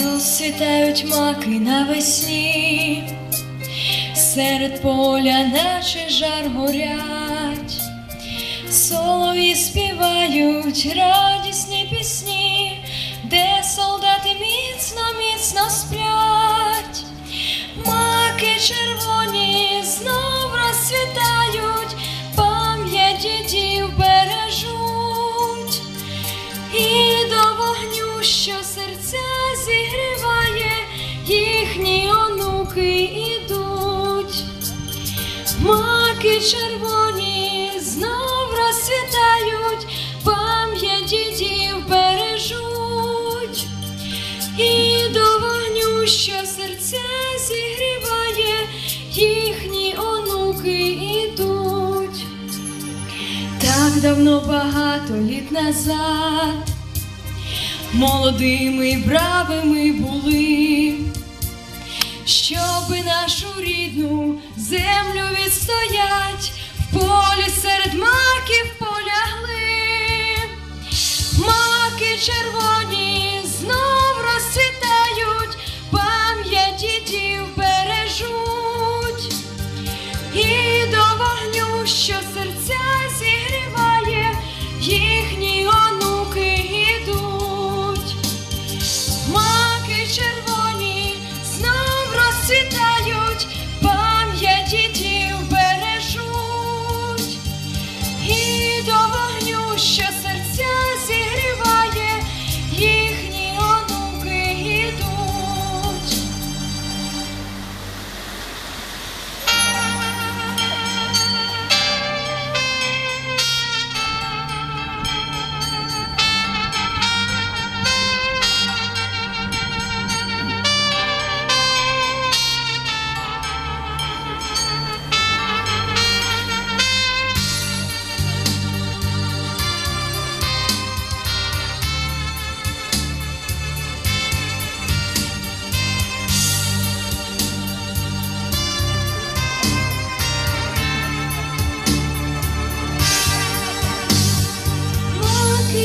розцвітають маки навесні, серед поля, наче жар горять, солові співають радісні пісні, де солдати міцно, міцно сплять, Маки червоні знов розцвітають, пам'ять дідів бережуть. І до вогню, що серця зігріває, їхні онуки ідуть. Так давно багато літ назад молодими бравими були, землю відстоять, в полі серед маків полягли, маки червоні знов розцвітають, пам'ять бережуть, і до вогню, що серця зігріває, їхні онуки йдуть, маки червоні знов розцвітають.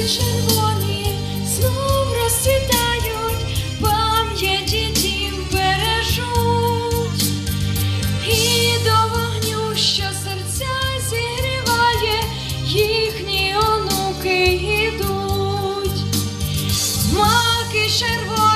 червоні знов розцвітають, пам'яті дім бережуть, і до вогню, що серця зігріває, їхні онуки йдуть, маки червоні.